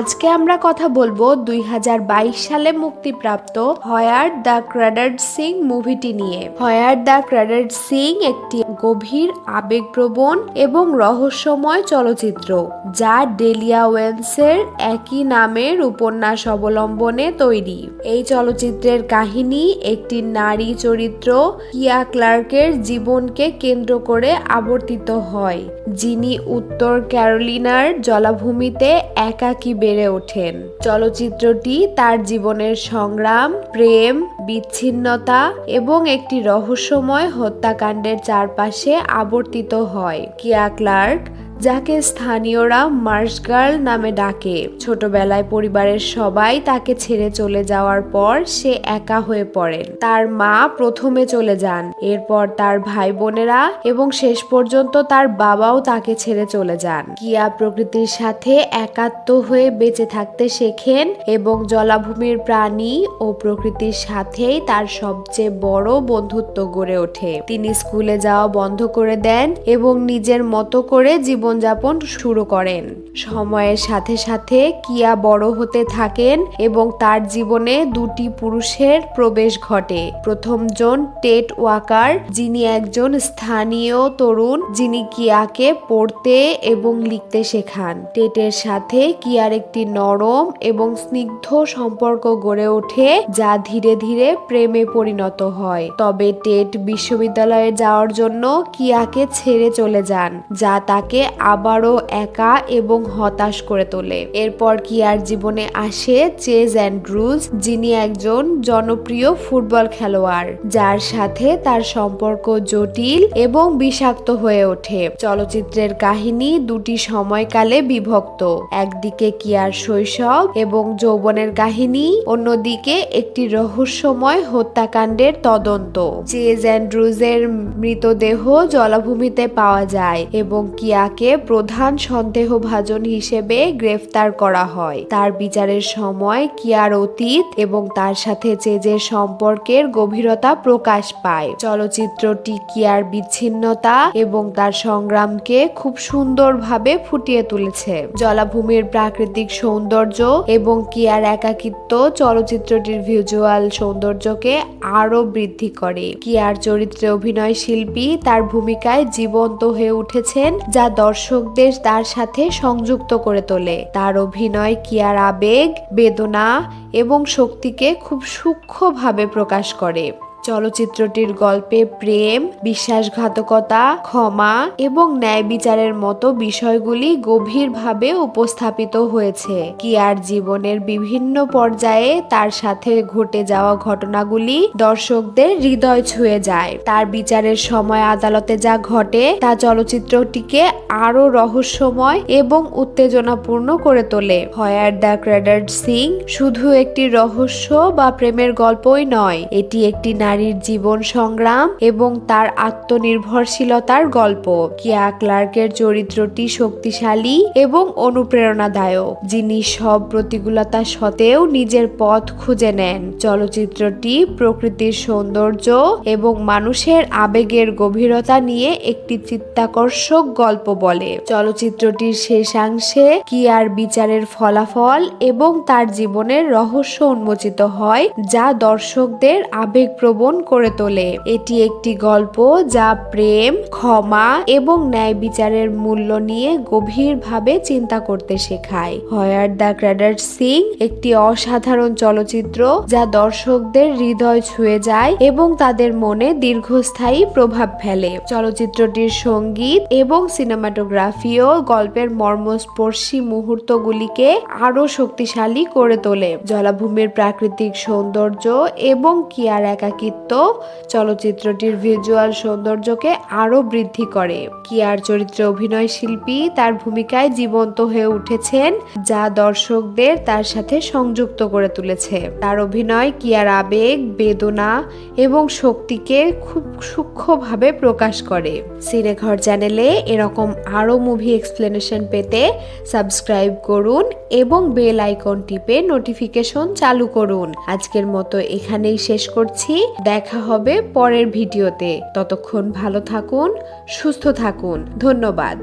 আজকে আমরা কথা বলব দুই হাজার বাইশ সালে মুক্তিপ্রাপ্ত হয়ার দ্য ক্রাডার্ড সিং মুভিটি নিয়ে। হয়ার দ্য ক্রাডার্ড সিং একটি গভীর, আবেগপ্রবণ এবং রহস্যময় চলচ্চিত্র, যা ডেলিয়া ওয়েন্সের একই নামের উপন্যাস অবলম্বনে তৈরি। এই চলচ্চিত্রের কাহিনী একটি নারী চরিত্র কিয়া ক্লার্কের জীবনকে কেন্দ্র করে আবর্তিত হয়, যিনি উত্তর ক্যারোলিনার জলাভূমিতে একাকী বেড়ে ওঠেন। চলচ্চিত্রটি তার জীবনের সংগ্রাম, প্রেম, বিচ্ছিন্নতা এবং একটি রহস্যময় হত্যাকাণ্ডের চারপাশে আবর্তিত হয়। কিয়া ক্লার্ক যাকে স্থানীয়রা মার্শ গার্ল নামে ডাকে। ছোটবেলায় পরিবারের সবাই তাকে ছেড়ে চলে যাওয়ার পর সে একা হয়ে পড়েন। তার মা প্রথমে চলে যান, এরপর তার ভাই বোনেরা এবং শেষ পর্যন্ত তার বাবাও তাকে ছেড়ে চলে যান। কিয়া প্রকৃতির সাথে একাত্ম হয়ে বেঁচে থাকতে শেখেন এবং জলাভূমির প্রাণী ও প্রকৃতির সাথেই তার সবচেয়ে বড় বন্ধুত্ব গড়ে ওঠে। তিনি স্কুলে যাওয়া বন্ধ করে দেন এবং নিজের মতো করে জীবনযাপন শুরু করেন। সময়ের সাথে সাথে কিয়া বড় হতে থাকেন এবং তার জীবনে দুটি পুরুষের প্রবেশ ঘটে। প্রথমজন টেট ওয়াকার, যিনি একজন স্থানীয় তরুণ যিনি কিয়াকে পড়তে এবং লিখতে শেখান। টেটের সাথে কিয়ার একটি নরম এবং স্নিগ্ধ সম্পর্ক গড়ে ওঠে, যা ধীরে ধীরে প্রেমে পরিণত হয়। তবে টেট বিশ্ববিদ্যালয়ে যাওয়ার জন্য কিয়াকে ছেড়ে চলে যান, যা তাকে আবারও একা এবং হতাশ করে তোলে। এরপর কিয়ার জীবনে আসে চেজ অ্যান্ড্রুজ যিনি একজন জনপ্রিয় ফুটবল খেলোয়াড়, যার সাথে তার সম্পর্ক জটিল এবং বিষাক্ত হয়ে ওঠে। চলচ্চিত্রের কাহিনী দুটি সময়কালে বিভক্ত। একদিকে কিয়ার শৈশব এবং যৌবনের কাহিনী, অন্যদিকে একটি রহস্যময় হত্যাকাণ্ডের তদন্ত। চেজ অ্যান্ড্রুজের মৃতদেহ জলাভূমিতে পাওয়া যায় এবং কিয়াকে প্রধান সন্দেহভাজন হিসেবে গ্রেফতার করা হয়। তার বিচারের সময় কিয়ার অতীত এবং তার সাথে চেজের সম্পর্কের গভীরতা প্রকাশ পায়। চলচ্চিত্রটি কিয়ার বিচ্ছিন্নতা এবং তার সংগ্রামকে খুব সুন্দরভাবে ফুটিয়ে তুলেছে। জলাভূমির প্রাকৃতিক সৌন্দর্য এবং কিয়ার একাকিত্ব চলচ্চিত্রটির ভিজুয়াল সৌন্দর্যকে আরও বৃদ্ধি করে। কিয়ার চরিত্রে অভিনয় শিল্পী তার ভূমিকায় জীবন্ত হয়ে উঠেছেন, যা দর্শকদের তার সাথে সংযুক্ত করে তোলে। তার অভিনয় কিয়ার আবেগ, বেদনা এবং শক্তিকে খুব সূক্ষ্মভাবে প্রকাশ করে। চলচ্চিত্রটির গল্পে প্রেম, বিশ্বাসঘাতকতা, ক্ষমা এবং ন্যায় বিচারের মতো বিষয়গুলি গভীরভাবে উপস্থাপিত হয়েছে। কিয়ার জীবনের বিভিন্ন পর্যায়ে তার সাথে ঘটে যাওয়া ঘটনাগুলি দর্শকদের হৃদয় ছুঁয়ে যায়। তার বিচারের সময় আদালতে যা ঘটে, তা চলচ্চিত্রটিকে আরও রহস্যময় এবং উত্তেজনাপূর্ণ করে তোলে। হয়ার দ্য ক্রেডার্ড সিং শুধু একটি রহস্য বা প্রেমের গল্পই নয়, এটি একটি নারীর জীবন সংগ্রাম এবং তার আত্মনির্ভরশীলতার গল্প। কিয়া ক্লার্কের চরিত্রটি শক্তিশালী এবং অনুপ্রেরণাদায়ক, যিনি সব প্রতিকূলতা সত্ত্বেও নিজের পথ খুঁজে নেন। চলচ্চিত্রটি প্রকৃতির সৌন্দর্য এবং মানুষের আবেগের গভীরতা নিয়ে একটি চিত্তাকর্ষক গল্প বলে। চলচ্চিত্রটির শেষাংশে কিয়ার বিচারের ফলাফল এবং তার জীবনের রহস্য উন্মোচিত হয়, যা দর্শকদের আবেগপ্রবণ করে তোলে। এটি একটি গল্প যা প্রেম, ক্ষমা এবং ন্যায় বিচারের মূল্য নিয়ে গভীরভাবে চিন্তা করতে শেখায়। হয়ার দ্য ক্র্যাডার সিং একটি অসাধারণ চলচ্চিত্র যা দর্শকদের হৃদয় ছুঁয়ে যায় এবং তাদের মনে দীর্ঘস্থায়ী প্রভাব ফেলে। চলচ্চিত্রটির সংগীত এবং সিনেমাটোগ্রাফিও গল্পের মর্মস্পর্শী মুহূর্তগুলিকে আরও শক্তিশালী করে তোলে। জলাভূমির প্রাকৃতিক সৌন্দর্য এবং কিয়ার একাকিত্ব চলচ্চিত্রটির ভিজুয়াল সৌন্দর্যকে আরও বৃদ্ধি করে। কিয়ার চরিত্রে অভিনয় শিল্পী তার ভূমিকায় জীবন্ত হয়ে উঠেছেন, যা দর্শকদের তার সাথে সংযুক্ত করে তুলেছে। তার অভিনয় কিয়ার আবেগ, বেদনা এবং শক্তিকে খুব সূক্ষ্মভাবে প্রকাশ করে। সিনেঘর চ্যানেলে এরকম আরও মুভি এক্সপ্লেনেশন পেতে সাবস্ক্রাইব করুন এবং বেল আইকন টিপে নোটিফিকেশন চালু করুন। আজকের মতো এখানেই শেষ করছি। দেখা হবে পরের ভিডিওতে। ততক্ষণ ভালো থাকুন, সুস্থ থাকুন। ধন্যবাদ।